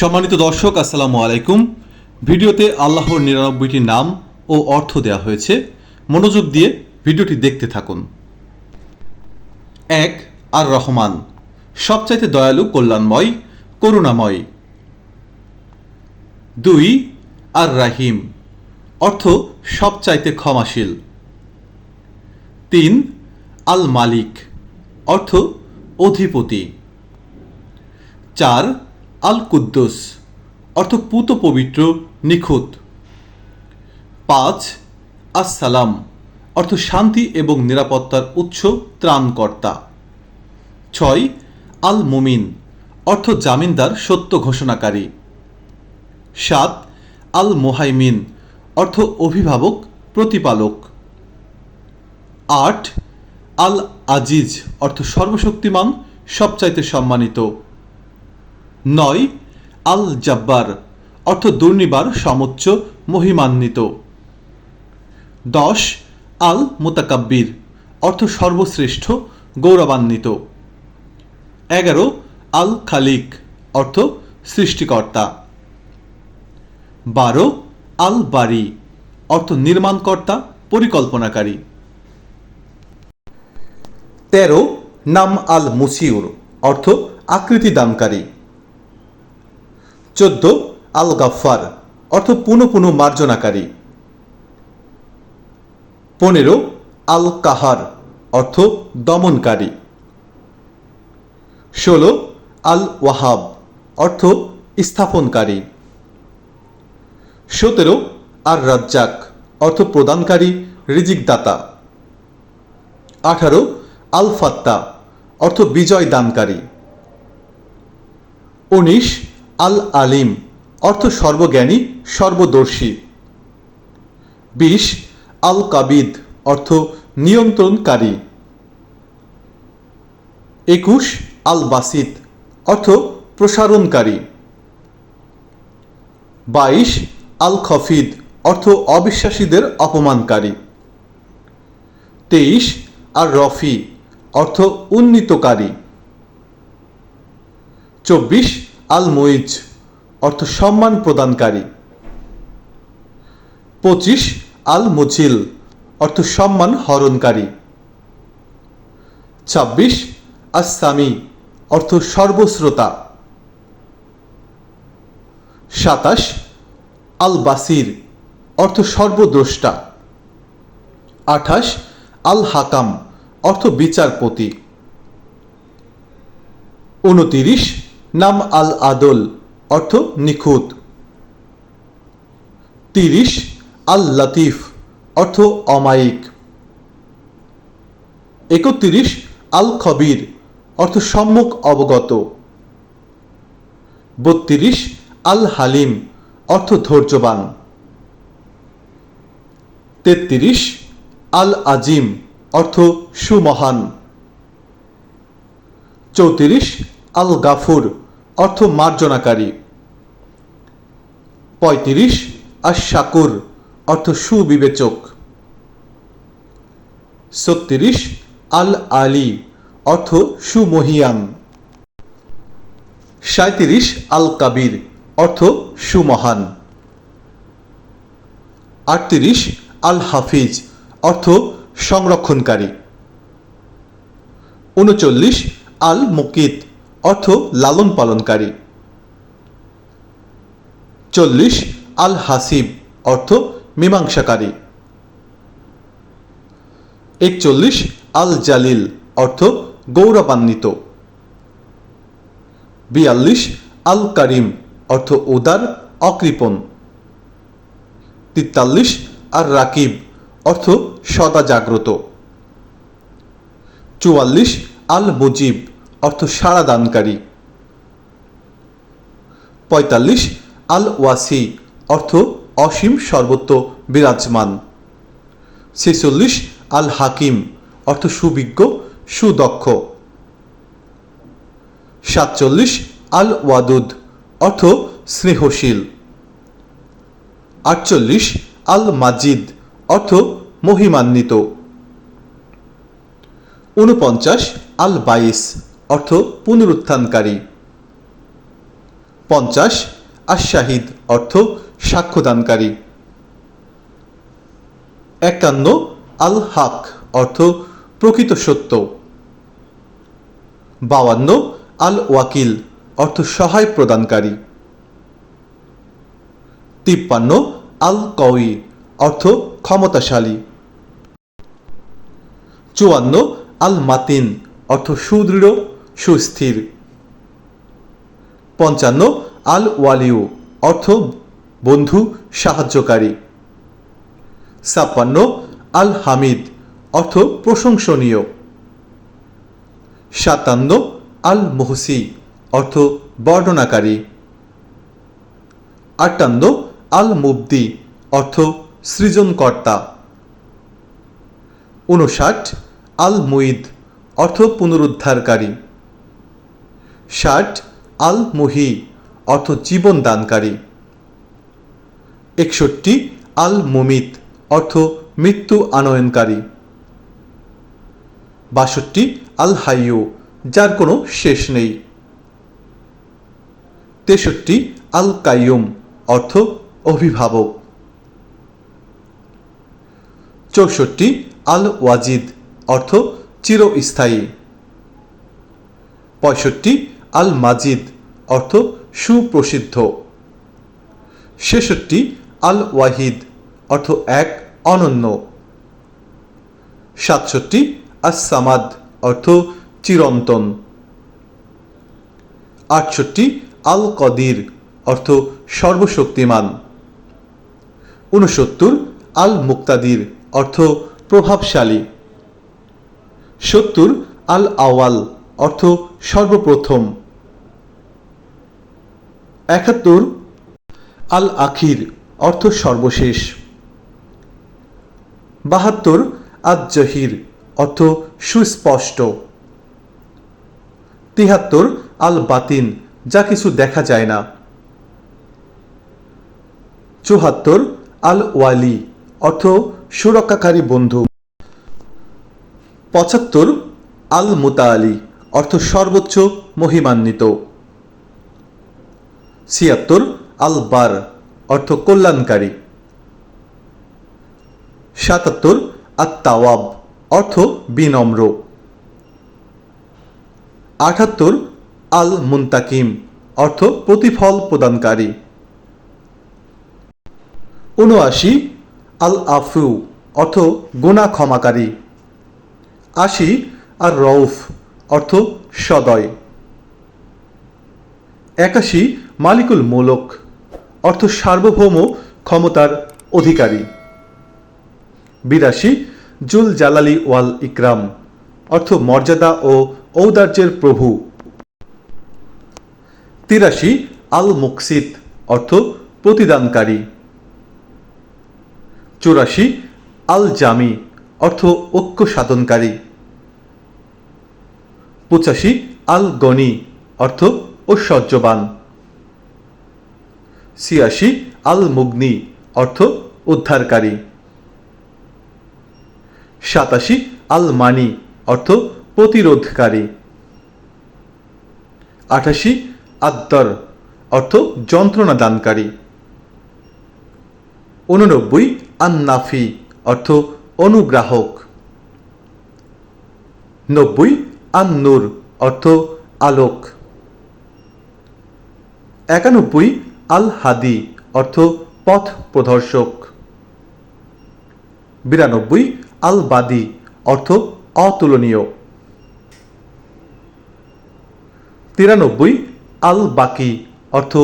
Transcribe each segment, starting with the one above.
সম্মানিত দর্শক, আসসালামু আলাইকুম। ভিডিওতে আল্লাহর নিরানব্বইটি নাম ও অর্থ দেওয়া হয়েছে। মনোযোগ দিয়ে ভিডিওটি দেখতে থাকুন। এক আর রহমান সবচাইতে দয়ালু, কল্যাণময়, করুণাময়। দুই আর রাহিম অর্থ সবচাইতে ক্ষমাশীল। তিন আল মালিক অর্থ অধিপতি। চার আল কুদ্দুস অর্থ পুত পবিত্র, নিখুঁত। পাঁচ, আসসালাম, অর্থ শান্তি এবং নিরাপত্তার উৎস, ত্রাণকর্তা। ছয় আল মুমিন অর্থ জামিনদার, সত্য ঘোষণাকারী। সাত আল মোহাইমিন অর্থ অভিভাবক, প্রতিপালক। আট আল আজিজ অর্থ সর্বশক্তিমান, সবচাইতে সম্মানিত। নয় আল জাব্বার অর্থ দুর্নিবার, সমুচ্চ, মহিমান্বিত। দশ আল মুতাকাব্বির অর্থ সর্বশ্রেষ্ঠ, গৌরবান্বিত। এগারো আল খালিক অর্থ সৃষ্টিকর্তা। বারো আল বারি অর্থ নির্মাণকর্তা, পরিকল্পনাকারী। তেরো, নাম আল মুসিউর অর্থ আকৃতি দানকারী। চোদ্দ আল গাফার অর্থ পুনঃ পুনঃ মার্জনাকারী। পনেরো আল কাহার অর্থ দমনকারী। ষোলো আল ওয়াহাব অর্থ স্থাপনকারী। সতেরো আর রাজ্জাক অর্থ প্রদানকারী, রিজিকদাতা। আঠারো আল ফাত্তা অর্থ বিজয় দানকারী উনিশ আল আলিম অর্থ সর্বজ্ঞানী, সর্বদর্শী। বিশ আল কাবিদ অর্থ নিয়ন্ত্রণকারী। একুশ আল বাসিত অর্থ প্রসারণকারী। বাইশ আল খফিদ অর্থ অবিশ্বাসীদের অপমানকারী। তেইশ আর রফি অর্থ উন্নীতকারী। চব্বিশ আল মইজ অর্থ সম্মান প্রদানকারী। পঁচিশ আল মুজিল অর্থ সম্মান হরণকারী। ছাব্বিশ আসামি অর্থ সর্বশ্রোতা। সাতাশ আল বাসির অর্থ সর্বদ্রষ্টা। আঠাশ আল হাকাম অর্থ বিচারপতি। উনতিরিশ নাম আল আদল, অর্থ নিখুঁত। তিরিশ, আল লতিফ, অর্থ অমায়িক। একত্রিশ, আল খবির, অর্থ সম্মুখ অবগত। বত্রিশ, আল হালিম, অর্থ ধৈর্যবান। তেত্রিশ, আল আজিম, অর্থ সুমহান। চৌত্রিশ, আল গাফুর অর্থ মার্জনাকারী। পঁয়ত্রিশ আর শাকুর, অর্থ সুবিবেচক। ছত্রিশ, আল আলী, অর্থ সুমহিয়ান সাঁত্রিশ আল কাবির, অর্থ সুমহান। আটত্রিশ, আল হাফিজ, অর্থ সংরক্ষণকারী। উনচল্লিশ, আল মুকিত। অর্থ লালন পালনকারী। চল্লিশ, আল হাসিব অর্থ মীমাংসাকারী। একচল্লিশ, আল জালিল, অর্থ গৌরবান্বিত। বিয়াল্লিশ, আল কারিম, অর্থ উদার, অকৃপণ। তিতাল্লিশ আর রাকিব, অর্থ সদা জাগ্রত চুয়াল্লিশ, আল মুজিব অর্থ সাড়া দানকারী। পঁয়তাল্লিশ আল ওয়াসি অর্থ অসীম সর্বত্র বিরাজমান। ছেচল্লিশ আল হাকিম অর্থ সুবিজ্ঞ, সুদক্ষ। সাতচল্লিশ আল ওয়াদুদ অর্থ স্নেহশীল। আটচল্লিশ আল মাজিদ অর্থ মহিমান্বিত। উনপঞ্চাশ আল বাইস অর্থ পুনরুত্থানকারী। পঞ্চাশ আশাহিদ অর্থ সাক্ষ্যদানকারী। একান্ন আল হাক অর্থ প্রকৃত সত্য। বাউান্ন আল ওয়াকিল অর্থ সহায় প্রদানকারী। তিপ্পান্ন আল কউই অর্থ ক্ষমতাশালী। চুয়ান্ন আল মাতিন অর্থ সুদৃঢ় সুস্থির। পঞ্চান্ন, আল ওয়ালিউ, অর্থ বন্ধু, সাহায্যকারী। ছাপ্পান্ন, আল হামিদ, অর্থ প্রশংসনীয়। সাতান্ন, আল মুহসি, অর্থ বর্ণনাকারী। আটান্ন, আল মুবদি, অর্থ সৃজনকর্তা। উনষাট আল মুইদ অর্থ পুনরুদ্ধারকারী। ষাট আল মুহি অর্থ জীবন দানকারী। একষট্টি আল মুমিত অর্থ মৃত্যু আনয়নকারী। বাষট্টি আল হাইয়ু যার কোনো শেষ নেই। তেষট্টি আল কাইয়ুম অর্থ অভিভাবক। চৌষট্টি আল ওয়াজিদ অর্থ চিরস্থায়ী। পঁয়ষট্টি আল মাজিদ অর্থ সুপ্রসিদ্ধ। ছেষট্টি আল ওয়াহিদ অর্থ এক, অনন্য। সাতষট্টি আস সামাদ অর্থ চিরন্তন। আটষট্টি আল কদির অর্থ সর্বশক্তিমান। ঊনসত্তর আল মুক্তাদির অর্থ প্রভাবশালী। সত্তর আল আওয়াল অর্থ সর্বপ্রথম। একাত্তর আল আখির অর্থ সর্বশেষ। বাহাত্তর আজ জহির অর্থ সুস্পষ্ট। তিহাত্তর আল বাতিন যা কিছু দেখা যায় না। চুহাত্তর আল ওয়ালি অর্থ সুরক্ষাকারী বন্ধু। পঁচাত্তর আল মুতাআলি অর্থ সর্বোচ্চ মহিমান্বিত। ছিয়াত্তর আল বার অর্থ কল্যাণকারী। সাতাত্তর আত তাওয়াব অর্থ বিনম্র। আঠাত্তর আল মুন্তাকিম অর্থ প্রতিফল প্রদানকারী। উনআশি আল আফু অর্থ গুণা ক্ষমাকারী। আশি আর রউফ অর্থ সদয়। একাশি মালিকুল মোলক, অর্থ সার্বভৌম ক্ষমতার অধিকারী। বিরাশি, জুল জালালি ওয়াল ইকরাম, অর্থ মর্যাদা ও ঔদার্যের প্রভু। তিরাশি, আল মুকসিদ, অর্থ প্রতিদানকারী। চুরাশি, আল জামি, অর্থ ঐক্য সাধনকারী। পঁচাশি, আল গনি, অর্থ ঐশ্বর্যবান। ছিয়াশি আল মুগনি অর্থ উদ্ধারকারী। সাতাশি আল মানি অর্থ প্রতিরোধকারী। আঠাশি আদ্দর অর্থ যন্ত্রণা দানকারী উননব্বই আন্নাফি, অর্থ অনুগ্রাহক। নব্বই আন্নুর, অর্থ আলোক। একানব্বই আল হাদি অর্থ পথ প্রদর্শক। বিরানব্বই আল বাদি অর্থ অতুলনীয়। তিরানব্বই আল বাকি অর্থ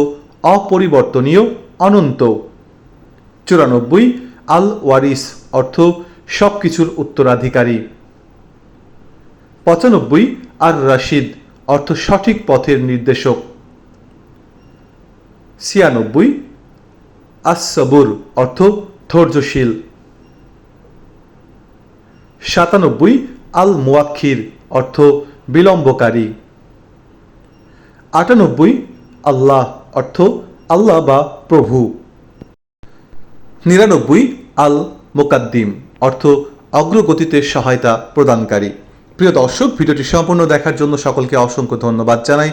অপরিবর্তনীয়, অনন্ত। চুরানব্বই আল ওয়ারিস অর্থ সব কিছুর উত্তরাধিকারী। পঁচানব্বই আর রাশিদ অর্থ সঠিক পথের নির্দেশক। ছিয়ানব্বই আসবুর অর্থ ধৈর্যশীল। সাতানব্বই আল মুয়াক্ষির অর্থ বিলম্বকারী। আটানব্বই, আল্লাহ অর্থ আল্লাহ বা প্রভু। নিরানব্বই আল মোকাদ্দিম অর্থ অগ্রগতিতে সহায়তা প্রদানকারী। প্রিয় দর্শক, ভিডিওটি সম্পূর্ণ দেখার জন্য সকলকে অসংখ্য ধন্যবাদ জানাই।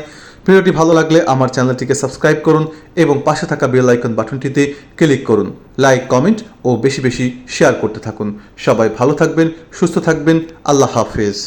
ভিডিওটি ভালো লাগলে আমার চ্যানেলটিকে সাবস্ক্রাইব করুন এবং পাশে থাকা বেল আইকন বাটনটিতে ক্লিক করুন। লাইক, কমেন্ট ও বেশি বেশি শেয়ার করতে থাকুন। সবাই ভালো থাকবেন, সুস্থ থাকবেন। আল্লাহ হাফেজ।